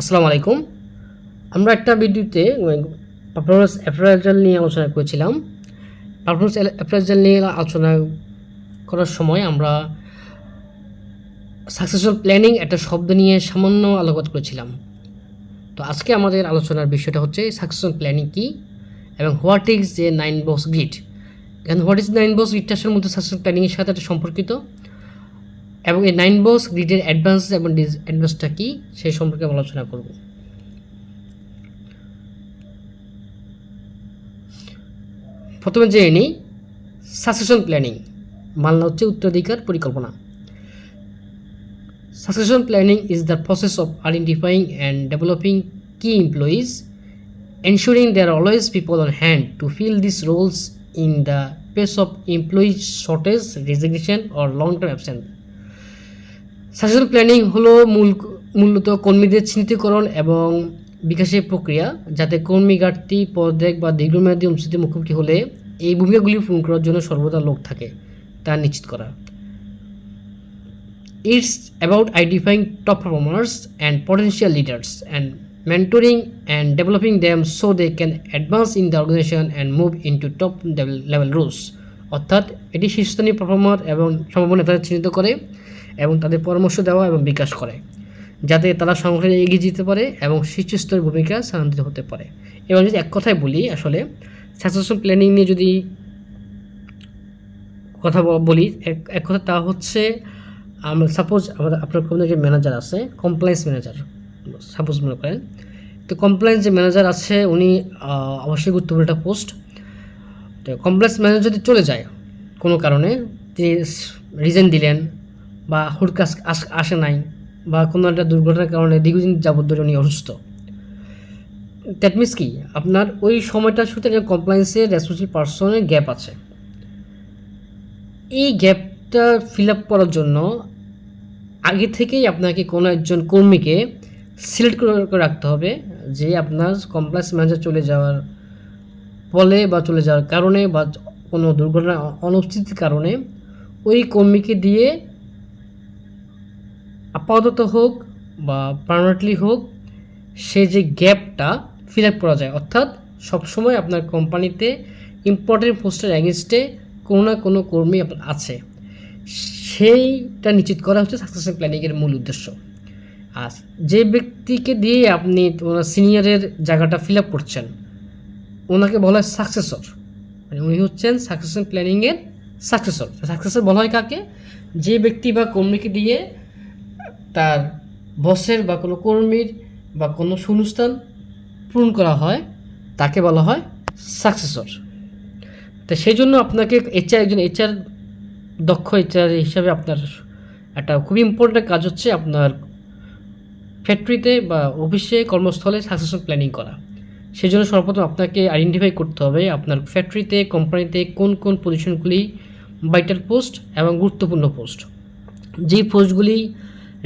আসসালামু আলাইকুম। আমরা একটা ভিডিওতে পারফরমেন্স অ্যাপ্রাইজাল নিয়ে আলোচনা করেছিলাম। পারফরমেন্স অ্যাপ্রাইজাল নিয়ে আলোচনা করার সময় আমরা সাকসেসফুল প্ল্যানিং একটা শব্দ নিয়ে সামান্য আলোকপাত করেছিলাম। তো আজকে আমাদের আলোচনার বিষয়টা হচ্ছে সাকসেসফুল প্ল্যানিং কী এবং হোয়াট ইজ যে নাইন বক্স গ্রিড এখন হোয়াট ইজ নাইন বক্স গ্রিডটা আসলে মধ্যে সাকসেসফুল প্ল্যানিংয়ের সাথে একটা সম্পর্কিত। এবং এই নাইন বক্স গ্রিডের অ্যাডভান্স এবং ডিসঅ্যাডভান্সটা কী সেই সম্পর্কে আলোচনা করব। প্রথমে জেনে নিই সাকসেশন প্ল্যানিং মালনা হচ্ছে উত্তরাধিকার পরিকল্পনা। Succession planning is the process of identifying and developing key employees, ensuring there are always people on hand to fill these roles in the face of employee shortage, resignation, or long-term absence successful planning হলো মূল মূলত কর্মীদের চিহ্নিতকরণ এবং বিকাশের প্রক্রিয়া, যাতে কর্মী ঘাটতি, পদত্যাগ বা দীর্ঘমেয়াদী অনুষ্ঠিতির মুখোমুখি হলে এই ভূমিকাগুলি পূরণ করার জন্য সর্বদা লোক থাকে তা নিশ্চিত করা। It's about identifying top performers and potential leaders and mentoring and developing developing them they can advance in in the and move move into top level roles. অর্থাৎ এটি শীর্ষস্থানীয় পারফর্মার এবং সম্ভাবনা চিহ্নিত করে। এবং তাদের পরামর্শ দেওয়া এবং বিকাশ করে, যাতে তারা সংগঠনে এগিয়ে যেতে পারে এবং শীর্ষস্তরের ভূমিকা স্থানান্তরিত হতে পারে। এবং যদি এক কথায় বলি, আসলে সাকসেসফুল প্ল্যানিং নিয়ে যদি কথা বলি, এক এক কথা তা হচ্ছে, আমরা সাপোজ আমাদের আপনার কোনো যে ম্যানেজার আছে কমপ্লায়েন্স ম্যানেজার সাপোজ মনে করেন। তো কমপ্লায়েন্স যে ম্যানেজার আছে, উনি অবশ্যই গুরুত্বপূর্ণ একটা পোস্ট তো কমপ্লেক্স ম্যানেজার যদি চলে যায়, কোনো কারণে, তিনি রিজেন দিলেন বা হুট কাজ আসে নাই বা কোনো একটা দুর্ঘটনার কারণে দীর্ঘদিন যাবত ধরে উনি অসুস্থ। দ্যাট মিনস কি? আপনার ওই সময়টার সময়টা শুরুতে কমপ্লায়েন্সের রেসপন্সিবল পার্সনের গ্যাপ আছে। এই গ্যাপটা ফিল আপ করার জন্য আগে থেকেই আপনাকে কোনো একজন কর্মীকে সিলেক্ট করে রাখতে হবে যে আপনার কমপ্লেক্স ম্যানেজার চলে যাওয়ার ফলে বা চলে যাওয়ার কারণে বা কোনো দুর্ঘটনা অনুপস্থিতির কারণে ওই কর্মীকে দিয়ে আপাতত হোক বা পার্মানেন্টলি হোক, সে যে গ্যাপটা ফিল আপ করা যায়, অর্থাৎ সবসময় আপনার কোম্পানিতে ইম্পর্টেন্ট পোস্টের অ্যাগেনস্টে কোনো না কোনো কর্মী আপনার আছে। সেইটা নিশ্চিত করা হচ্ছে সাকসেসফুল প্ল্যানিংয়ের মূল উদ্দেশ্য। আর যে ব্যক্তিকে দিয়ে আপনি ওনার সিনিয়রের জায়গাটা ফিল আপ করছেন, ওনাকে বলা হয় সাকসেসর মানে উনি হচ্ছেন সাকসেসন প্ল্যানিংয়ের সাকসেসর সাকসেসর বলা হয় কাকে? যে ব্যক্তি বা কর্মীকে দিয়ে তার বসের বা কোনো কর্মীর বা কোনো শূন্যস্থান পূরণ করা হয়, তাকে বলা হয় সাকসেসর তো সেই জন্য আপনাকে এইচআর একজন এইচআর দক্ষ এইচআর হিসাবে আপনার একটা খুব ইম্পর্ট্যান্ট কাজ হচ্ছে আপনার ফ্যাক্টরিতে বা অফিসে কর্মস্থলে সাকসেসফুল প্ল্যানিং করা। সেই জন্য সর্বপ্রথম আপনাকে আইডেন্টিফাই করতে হবে আপনার ফ্যাক্টরিতে কোম্পানিতে কোন কোন পজিশনগুলি ভাইটাল পোস্ট এবং গুরুত্বপূর্ণ পোস্ট যেই পোস্টগুলি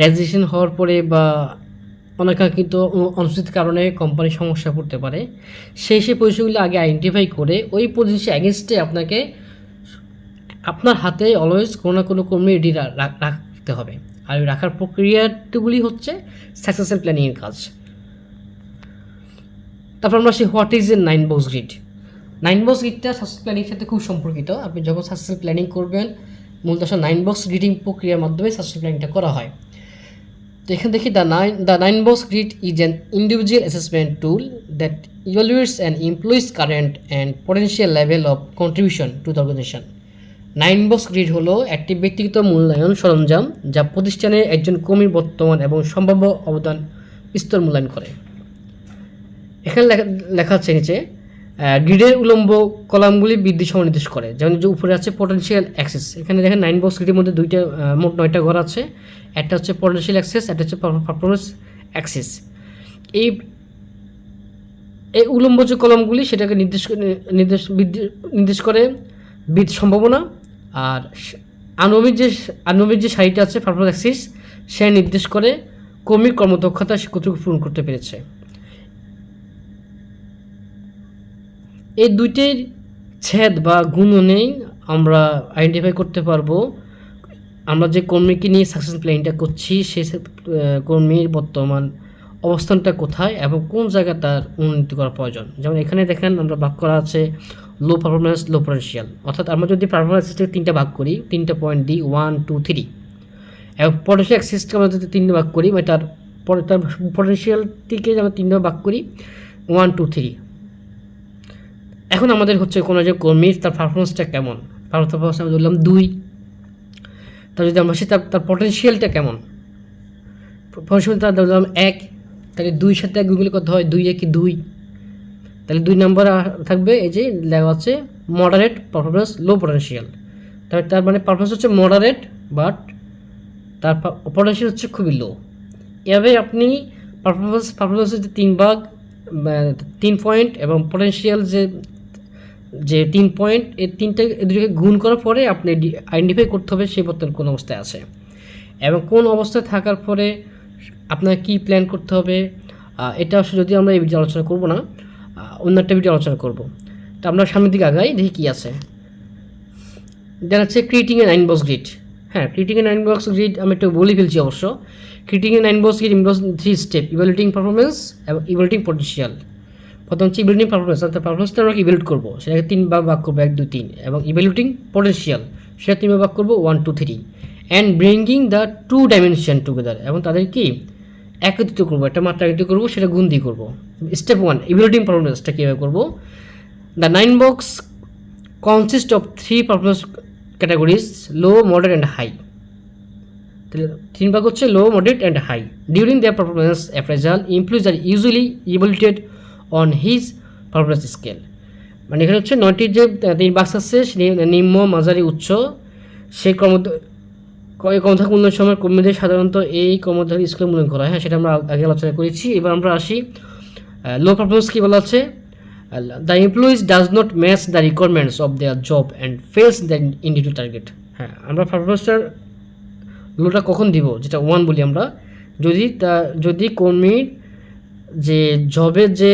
রেজিস্ট্রেশন হওয়ার পরে বা অনাকাঙ্ক্ষিত অনুচিত কারণে কোম্পানি সমস্যা পড়তে পারে। সেই সেই পজিশনগুলি আগে আইডেন্টিফাই করে ওই পজিশন অ্যাগেনস্টে আপনাকে আপনার হাতে অলওয়েজ কোনো না কোনো কর্মী রেডি রাখতে হবে। আর রাখার প্রক্রিয়াগুলি হচ্ছে সাকসেসফুল প্ল্যানিংয়ের কাজ। তারপর আমরা আসি what is a nine box grid nine box গ্রিডটা success প্ল্যানিংয়ের সাথে খুব সম্পর্কিত। আপনি যখন সাকসেসফুল প্ল্যানিং করবেন, মূলত নাইন বক্স গ্রিডিং প্রক্রিয়ার মাধ্যমে সাকসেসফুল প্ল্যানিংটা করা হয়। এখানে দেখি the nine the nine box grid is an individual assessment tool that evaluates and employees current and potential level of contribution to the organisation nine box grid হলো একটি ব্যক্তিগত মূল্যায়ন সরঞ্জাম যা প্রতিষ্ঠানে একজন কর্মীর বর্তমান এবং সম্ভাব্য অবদান স্তর মূল্যায়ন করে। এখানে লেখা আছে নিচে গ্রিডের উলম্ব কলামগুলি বৃদ্ধি সময় নির্দেশ করে। যেমন যে উপরে আছে পটেনশিয়াল অ্যাক্সেস এখানে দেখেন নাইন বক্স গ্রিডের মধ্যে দুইটা মোট নয়টা ঘর আছে। একটা হচ্ছে পটেনশিয়াল অ্যাক্সেস, একটা হচ্ছে পারফরমেন্স অ্যাক্সেস। এই এই উলম্ব যে কলমগুলি, সেটাকে নির্দেশ নির্দেশ নির্দেশ করে বৃদ্ধি সম্ভাবনা, আর আনুমিক যে আনুমিক যে সারিটা আছে পারফরমেন্স অ্যাক্সিস, সে নির্দেশ করে কর্মীর কর্মদক্ষতা সে কতটুকু পূরণ করতে পেরেছে। এই দুইটির ছেদ বা গুণ গুণনেই আমরা আইডেন্টিফাই করতে পারব আমরা যে কর্মীকে নিয়ে সাকসেস প্ল্যানটা করছি, সে সে- কর্মীর বর্তমান অবস্থানটা কোথায় এবং কোন জায়গায় তার উন্নতি করা প্রয়োজন? যেমন এখানে দেখেন আমরা ভাগ করা আছে লো পারফরমেন্স লো পটেনশিয়াল অর্থাৎ আমরা যদি পারফরমেন্স সিস্টেমে তিনটা ভাগ করি, তিনটা পয়েন্ট দিই ওয়ান টু থ্রি এবং পটেনশিয়াল সিস্টেম আমরা যদি তিনটা ভাগ করি মানে তার তার পটেনশিয়ালটিকে আমরা তিনটা ভাগ করি ওয়ান টু থ্রি এখন আমাদের হচ্ছে কোনো যে কর্মীর তার পারফরমেন্সটা কেমন? পারফরমেন্স আমি ধরলাম দুই। তার যদি আমরা সে তার পটেনশিয়ালটা কেমন? পটেনশিয়াল তার ধরলাম এক, তাহলে দুই সাথে এক গুগলি করতে হয়? দুই একে দুই। তাহলে দুই নম্বর থাকবে এই যে লেখা আছে মডারেট পারফরমেন্স লো পটেনশিয়াল তাহলে তার মানে পারফরমেন্স হচ্ছে মডারেট বাট তার পটেনশিয়াল হচ্ছে খুবই লো এভাবে আপনি পারফরমেন্স পারফরমেন্স হচ্ছে তিন ভাগ তিন পয়েন্ট এবং পটেনশিয়াল যে যে তিন পয়েন্ট এই তিনটে দুটোকে গুণ করার পরে আপনি আইডেন্টিফাই করতে হবে সে বর্তমান কোন অবস্থায় আছে। এবং কোন অবস্থায় থাকার পরে আপনার কি প্ল্যান করতে হবে এটা আসলে যদি আমরা এই ভিডিও আলোচনা করব না অন্য একটা ভিডিও আলোচনা করব। তো আমরা সামনের দিকে আগাই, দেখি কী আছে। দেন হচ্ছে creating a nine box grid হ্যাঁ creating a nine box grid আমি একটু বলে ফেলছি অবশ্য। Creating a nine box grid involves three step evaluating performance এবং ইভ্যালুয়েটিং পটেনশিয়াল প্রথম হচ্ছে ইভ্যালুয়েটিং পারফরমেন্স অর্থাৎ পারফরমেন্সটা আমরা ইভ্যালুয়েট করব। সেটাকে তিন ভাগ করব, এক, দুই, তিন, এবং ইভ্যালুয়েটিং পটেনশিয়াল সেটা তিন ভাগ করব one two three and bringing the two dimension together এবং তাদের কি একত্রিত করব, একটা মাত্রা একত্রিত করব, সেটা গুণ দিয়ে করব। স্টেপ ওয়ান ইভ্যালুয়েটিং পারফরমেন্সটা কীভাবে করব? The nine box consist of three performance categories low moderate and high তিন ভাগ হচ্ছে low moderate and high during their performance appraisal employees are usually evaluated on his performance scale মানে এখানে হচ্ছে নয়টি যে তিন বাক্স আছে নিম্ন, মাঝারি, উচ্চ। সেই কর্ম এই উন্নয়ন সময় কর্মীদের সাধারণত এই কর্মধারক স্কেল মূল্যায়ন করা হয়। হ্যাঁ সেটা আমরা আগে আলোচনা করেছি। এবার আমরা আসি লো পারফরমেন্স কী বলা আছে the employees does not match the requirements of their job and fails the individual target হ্যাঁ আমরা পারফরমেন্সটার লোটা কখন দিব? যেটা ওয়ান বলি আমরা। যদি তা যদি কর্মীর যে জবের যে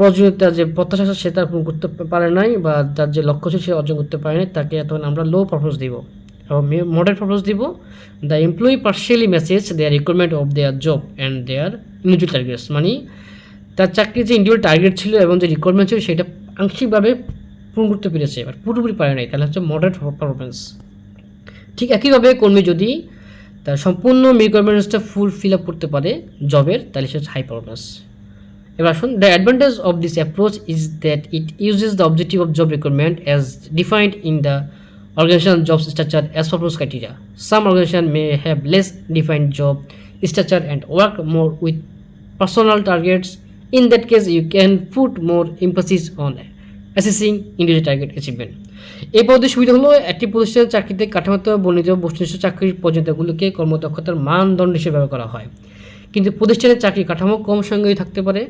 প্রয়োজনীয়তা যে প্রত্যাশা আছে সেটা পূরণ করতে পারে নাই বা তার যে লক্ষ্য ছিল সে অর্জন করতে পারে নাই, তাকে তখন আমরা লো পারফরমেন্স দিব। এবং মডেল পারফরমেন্স দিব। The employee partially message their requirement of their job and their individual targets মানে তার চাকরির যে ইন্ডিভিজুয়াল টার্গেট ছিল এবং যে রিকোয়ারমেন্ট ছিল, সেটা আংশিকভাবে পূরণ করতে পেরেছে, এবার পুরোপুরি পারে নাই। তাহলে হচ্ছে মডারেট পারফরমেন্স ঠিক একইভাবে কর্মী যদি তার সম্পূর্ণ রিকোয়ারমেন্টসটা ফুল ফিল আপ করতে পারে জবের তাহলে সে হচ্ছে হাই পারফরমেন্স এবার আসুন the advantage of this approach is that it uses the objective of job recruitment as defined in the organisation job structure as purpose criteria some organisation may have less defined job structure and work more with personal targets in that case you can put more emphasis on assessing individual target achievement এই পদে সুবিধা হলো, একটি প্রতিষ্ঠান চাকরিতে কাঠামোগত বর্ণিত বস্তুনিষ্ঠ চাকরির পর্যন্তগুলোকে কর্মদক্ষতার মানদণ্ড হিসেবে ব্যবহার করা হয়। কিন্তু প্রতিষ্ঠানের চাকরি কাঠামো কম সঙ্গেই থাকতে পারে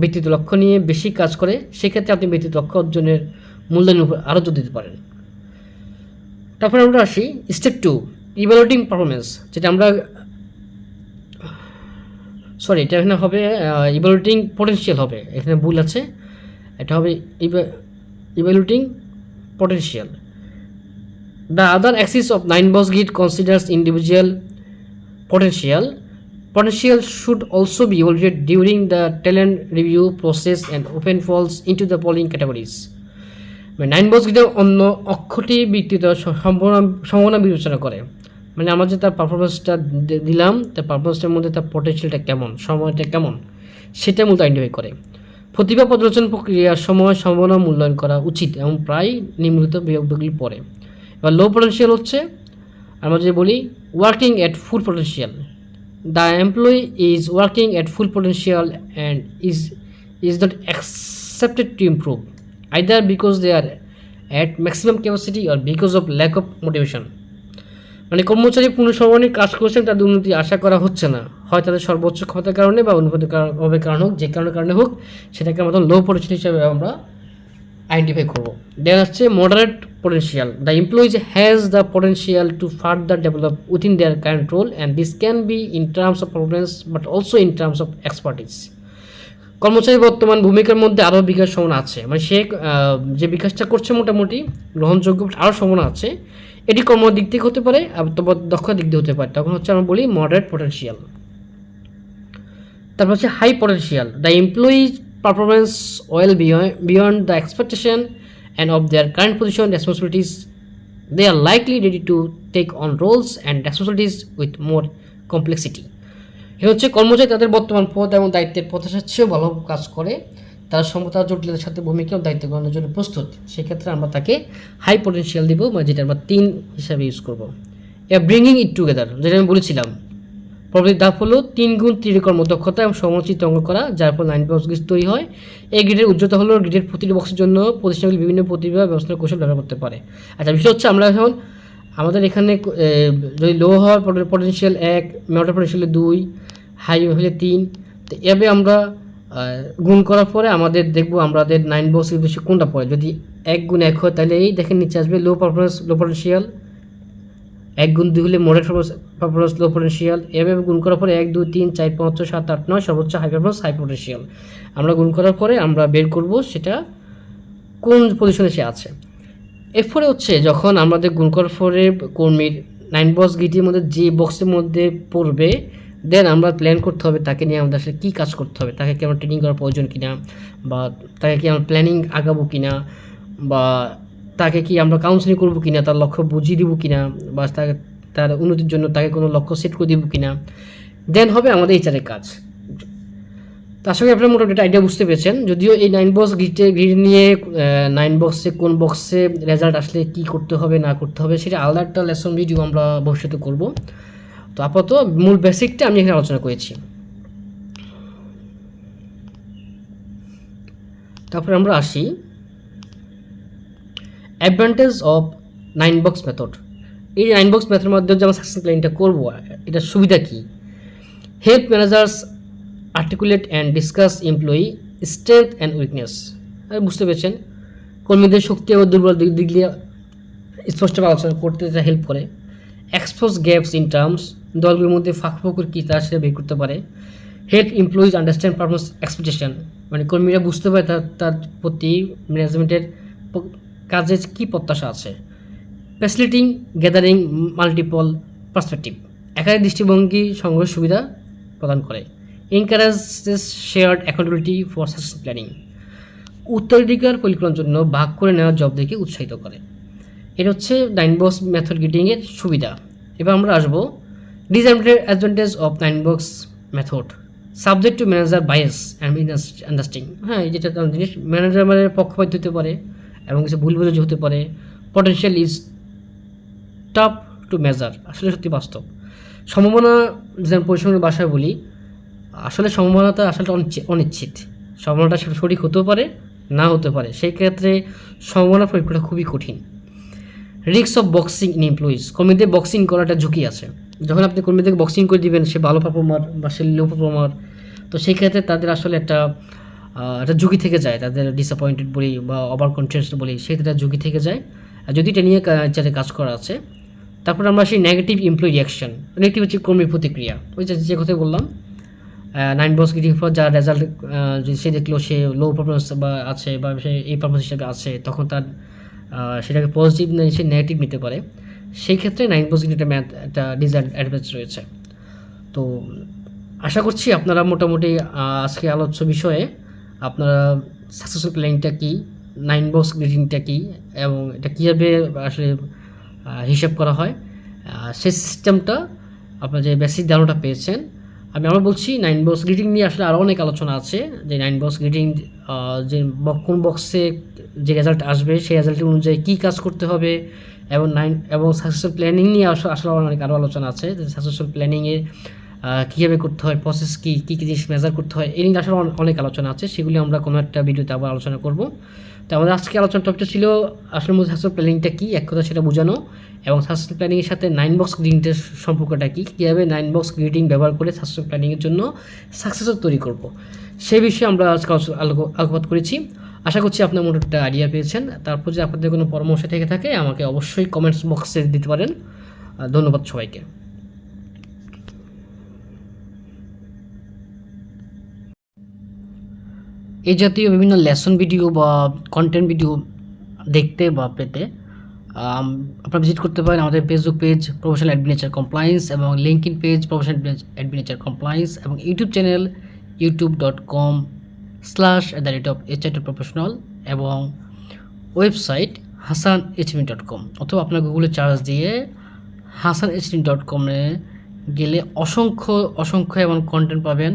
ব্যক্তিগত লক্ষ্য নিয়ে বেশি কাজ করে, সেক্ষেত্রে আপনি ব্যক্তিগত লক্ষ্য অর্জনের মূল্যায়নের উপর আরও জোর দিতে পারেন তারপরে আমরা আসি স্টেপ টু ইভ্যালুয়েটিং পারফরমেন্স যেটা আমরা সরি এটা এখানে হবে ইভ্যালুয়েটিং পটেনশিয়াল হবে, এখানে ভুল আছে, এটা হবে evaluating potential. The other axis of nine box grid considers individual potential. Potential should also be evaluated during the talent review process and often falls into the following categories. মানে nine box গ্রিডের অন্য অক্ষটি ব্যক্তিগত সম্ভাবনা বিবেচনা করে। মানে আমরা যে তার পারফরমেন্সটা দিলাম, তার পারফরমেন্সটার মধ্যে তার পটেনশিয়ালটা কেমন, সময়টা কেমন, সেটা মূলত আইডেন্টিফাই করে। প্রতিভা পর্যালোচন প্রক্রিয়ার সময় সম্ভাবনা মূল্যায়ন করা উচিত এবং প্রায় নিম্নলিখিত বিভাগগুলি পড়ে। এবার লো পটেনশিয়াল হচ্ছে, আমরা যদি বলি working at full potential the employee is working at full potential and is is not accepted to improve either because they are at maximum capacity R because of lack of motivation মানে কর্মচারী পূর্ণ সময় কাজ করছেন, তাদের উন্নতি আশা করা হচ্ছে না। হয় তাদের সর্বোচ্চ ক্ষমতার কারণে বা অনুপাতের কারণ হোক, যে কারণের কারণে হোক, সেটাকে আমরা লো পটেনশিয়াল হিসাবে আমরা আইডেন্টিফাই করব। দেন হচ্ছে moderate potential the employees has the potential to further develop within their control and this can be in terms of performance but also in terms of expertise কর্মচারী বর্তমান ভূমিকার মধ্যে আরও বিকাশ সম্ভাবনা আছে। মানে সে যে বিকাশটা করছে মোটামুটি গ্রহণযোগ্য আরও সম্ভাবনা আছে। এটি কর্ম দিক থেকে হতে পারে তবে দক্ষতার দিক দিয়ে হতে পারে। তখন হচ্ছে আমরা বলি মডারেট পটেনশিয়াল তারপর হচ্ছে high potential the employees performance well beyond the expectation and of their current position responsibilities they are likely ready to take on roles and responsibilities with more complexity এ হচ্ছে কর্মচারী তাদের বর্তমান পদ এবং দায়িত্বের চেয়েও ভালো কাজ করে। তার সমতা জটিলতার সাথে ভূমিকা দায়িত্ব গ্রহণের জন্য প্রস্তুত। সেক্ষেত্রে আমরা তাকে হাই পটেনশিয়াল দিব বা যেটা আমরা তিন হিসাবে ইউজ করব। এ ব্রিঙ্গিং ইট টুগেদার যেটা আমি বলেছিলাম। প্রবৃত্তি ধাপ হলো তিন গুণ ত্রির কর্মদক্ষতা এবং সমচিত অঙ্গ করা, যার ফলে নাইন বক্স গ্রিড তৈরি হয়। এই গ্রিডের উজ্জ্বলতা হলো গ্রিডের প্রতিটি বক্সের জন্য প্রতিষ্ঠানগুলি বিভিন্ন প্রতিভা ব্যবস্থার কৌশল ব্যবহার করতে পারে। আচ্ছা বিষয় হচ্ছে আমরা এখন, আমাদের এখানে যদি লো হওয়ার পটেনশিয়াল এক মেটার পটেনশিয়াল দুই হাই হলে তিন, তো এভাবে আমরা গুণ করার পরে আমাদের দেখব আমাদের নাইন বক্সের বেশি কোনটা পড়ে। যদি এক গুণ এক হয় তাহলে এই দেখেন নিচে আসবে লো পারফরমেন্স লো পটেনশিয়াল এক গুণ দুই হলে মোডের পারফরমেন্স লো পটেনশিয়াল এভাবে গুণ করার পরে এক, দুই, তিন, চার, পাঁচ, ছয়, সাত, আট, নয় সর্বোচ্চ হাই পারফরমেন্স হাই পটেনশিয়াল আমরা গুণ করার পরে আমরা বের করব সেটা কোন পজিশনে সে আছে। এরপরে হচ্ছে যখন আমাদের গুণ করার পরে কর্মীর নাইন বক্স গিটির মধ্যে যে বক্সের মধ্যে পড়বে দেন আমরা প্ল্যান করতে হবে তাকে নিয়ে আমাদের আসলে কী কাজ করতে হবে, তাকে কি আমরা ট্রেনিং করার প্রয়োজন কিনা, বা তাকে কি আমরা প্ল্যানিং আগাবো কিনা, বা তাকে কি আমরা কাউন্সিলিং করব কিনা, তার লক্ষ্য বুঝিয়ে দিব কিনা, বা তাকে তার উন্নতির জন্য তাকে কোনো লক্ষ্য সেট করে দিব কিনা দেন হবে আমাদের এইচারের কাজ। তার সঙ্গে আপনারা মোটামুটি আইডিয়া বুঝতে পেরেছেন, যদিও এই নাইন বক্স গ্রিডে গ্রিড নিয়ে নাইন বক্সে কোন বক্সে রেজাল্ট আসলে কি করতে হবে, না করতে হবে, সেটা আলাদা একটা লেসন ভিডিও আমরা ভবিষ্যতে করব। তো আপাতত মূল বেসিকটা আমি এখানে আলোচনা করেছি। তারপরে আমরা আসি। Advantage of nine box method এই নাইন বক্স মেথডের মাধ্যমে যে আমরা সাকসেস প্ল্যানটা করব, এটার সুবিধা কী? Help managers articulate and discuss employee strength and weakness বুঝতে পেরেছেন? কর্মীদের শক্তি ও দুর্বল দিক দিয়ে স্পষ্টভাবে আলোচনা করতে এটা হেল্প করে। এক্সপোজ গ্যাপস ইন টার্মস দলগুলোর মধ্যে ফাঁক ফোকর কী তা সেটা বের করতে পারে। Help employees understand performance expectation মানে কর্মীরা বুঝতে পারে তার তার প্রতি ম্যানেজমেন্টের কাজের কী প্রত্যাশা আছে? ফ্যাসিলিটিং গ্যাদারিং মাল্টিপল পার্সপেক্টিভ একাধিক দৃষ্টিভঙ্গি সংগ্রহ সুবিধা প্রদান করে। Encourages shared accountability for success planning উত্তরাধিকার পরিকল্পনার জন্য ভাগ করে নেওয়ার জবদেরকে উৎসাহিত করে। এটা হচ্ছে নাইন বক্স মেথড গিটিংয়ের সুবিধা। এবার আমরা আসব disadvantage advantage of nine box method subject to manager bias and understanding হ্যাঁ যেটা জিনিস ম্যানেজার মানে পক্ষপাত হতে পারে। এবং কিছু ভুল বোঝাবুঝি হতে পারে potential is tough to measure আসলে সত্যি বাস্তব। সম্ভাবনা যেমন পরিশ্রমের ভাষায় বলি, আসলে সম্ভাবনাটা আসলে অনিশ্চিত সম্ভাবনাটা সঠিক হতেও পারে, না হতে পারে। সেই ক্ষেত্রে সম্ভাবনা প্রয়োগ করা খুবই কঠিন। রিক্স অফ বক্সিং ইন এমপ্লয়িজ কর্মীদের বক্সিং করাটা ঝুঁকি আছে। যখন আপনি কর্মীদেরকে বক্সিং করে দিবেন, সে ভালো পারফর্মার বা সে লো পারফর্মার তো সেই ক্ষেত্রে তাদের আসলে একটা একটা ঝুঁকি থেকে যায়, তাদের ডিসঅ্যাপয়েন্টেড বলি বা ওভার কনফিডেন্স বলি একটা ঝুঁকি থেকে যায়। আর যদি এটা নিয়ে যাতে কাজ করা আছে, তারপর আমরা সেই নেগেটিভ এমপ্লয়ি রিয়াকশন নেগেটিভ হচ্ছে কর্মীর প্রতিক্রিয়া। ওই যে যে কথা বললাম নাইন বস গিটির পর যার রেজাল্ট সে দেখল সে লো পারফরমেন্স বা আছে বা সে এই পারফরমেন্স হিসাবে আছে, তখন তার সেটাকে পজিটিভ সে নেগেটিভ নিতে পারে। সেই ক্ষেত্রে নাইন বক্স গিটির ম্যাথ একটা ডিসঅ্যাডভান্টেজ রয়েছে। তো, আশা করছি আপনারা মোটামুটি আজকে আলোচ্য বিষয়ে আপনারা সাকসেসফুল প্ল্যানিংটা কী? নাইন বক্স গ্রিডিংটা কী? এবং এটা কীভাবে আসলে হিসাব করা হয়? সেই সিস্টেমটা আপনার যে বেসিক ধারণাটা পেয়েছেন, আমি আবার বলছি নাইন বক্স গ্রিডিং নিয়ে আসলে আরও অনেক আলোচনা আছে। যে নাইন বক্স গ্রিডিং যে কোন বক্সে যে রেজাল্ট আসবে, সেই রেজাল্ট অনুযায়ী কী কাজ করতে হবে? এবং নাইন এবং সাকসেসফুল প্ল্যানিং নিয়ে আসলে আসলে অনেক আরও আলোচনা আছে। যে সাকসেসফুল প্ল্যানিংয়ে কীভাবে করতে হয় প্রসেস কী কী কী জিনিস মেজার করতে হয়, এই নিয়ে আসলে অনেক আলোচনা আছে, সেগুলি আমরা কোনো একটা ভিডিওতে আবার আলোচনা করব। তো আমাদের আজকে আলোচনা টপিকটা ছিল আসলে মধ্যে সাকসেসফুল প্ল্যানিংটা কী, এক কথা সেটা বোঝানো এবং সাকসেসফুল প্ল্যানিংয়ের সাথে নাইন বক্স গ্রিডিংটার সম্পর্কটা কী, কীভাবে নাইন বক্স গ্রিডিং ব্যবহার করে সাকসেসফুল প্ল্যানিংয়ের জন্য সাকসেসর তৈরি করব। সেই বিষয়ে আমরা আজকে আলোক- আলোকপাত করেছি। আশা করছি আপনার মোটামুটি একটা আইডিয়া পেয়েছেন। তারপর যদি আপনাদের কোনো পরামর্শ থেকে থাকে, আমাকে অবশ্যই কমেন্টস বক্সে দিতে পারেন। ধন্যবাদ সবাইকে। এই জাতীয় বিভিন্ন লেসন ভিডিও বা কন্টেন্ট ভিডিও দেখতে বা পেতে আপনারা ভিজিট করতে পারেন আমাদের Facebook page professional admin HR compliance এবং LinkedIn page professional admin HR compliance এবং YouTube channel YouTube dot com slash at the rate of H professional এবং ওয়েবসাইট হাসান এইচমি ডট কম অথবা আপনার গুগলে চার্জ দিয়ে হাসান এইচমি ডট কমে গেলে অসংখ্য অসংখ্য এবং কন্টেন্ট পাবেন।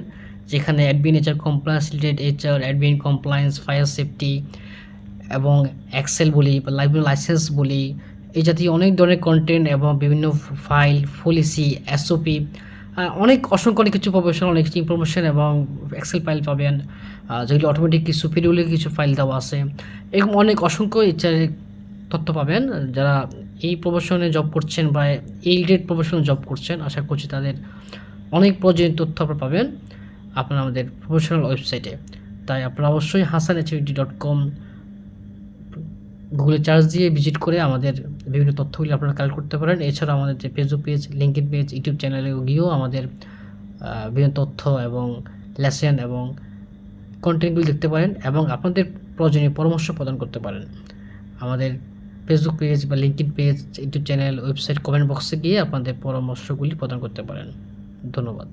যেখানে admin HR compliance related HR admin compliance fire safety এবং এক্সেল বলি বা লাইব্রেরি লাইসেন্স বলি, এই জাতীয় অনেক ধরনের কন্টেন্ট এবং বিভিন্ন ফাইল পলিসি এসওপি অনেক অসংখ্য অনেক কিছু প্রফেশনাল অনেক কিছু ইনফরমেশন এবং এক্সেল ফাইল পাবেন। যেগুলো অটোমেটিক কিছু পিডিউলের কিছু ফাইল দেওয়া আছে। এরকম অনেক অসংখ্য ইচ্ছার তথ্য পাবেন, যারা এই প্রফেশনে জব করছেন বা এই রিলেটেড প্রফেশনে জব করছেন, আশা করছি তাদের অনেক প্রয়োজনীয় তথ্য আপনারা পাবেন। আপনারা আমাদের প্রফেশনাল ওয়েবসাইটে তাই আপনারা অবশ্যই হাসান এইচডি ডট কম গুগলে চার্জ দিয়ে ভিজিট করে আমাদের বিভিন্ন তথ্যগুলি আপনারা কালেক্ট করতে পারেন। এছাড়া আমাদের যে Facebook page linked page YouTube চ্যানেলে গিয়েও আমাদের বিভিন্ন তথ্য এবং লেসেন এবং কন্টেন্টগুলি দেখতে পারেন এবং আপনাদের প্রয়োজনীয় পরামর্শ প্রদান করতে পারেন। আমাদের ফেসবুক পেজ বা linked page YouTube channel website comment বক্সে গিয়ে আপনাদের পরামর্শগুলি প্রদান করতে পারেন। ধন্যবাদ।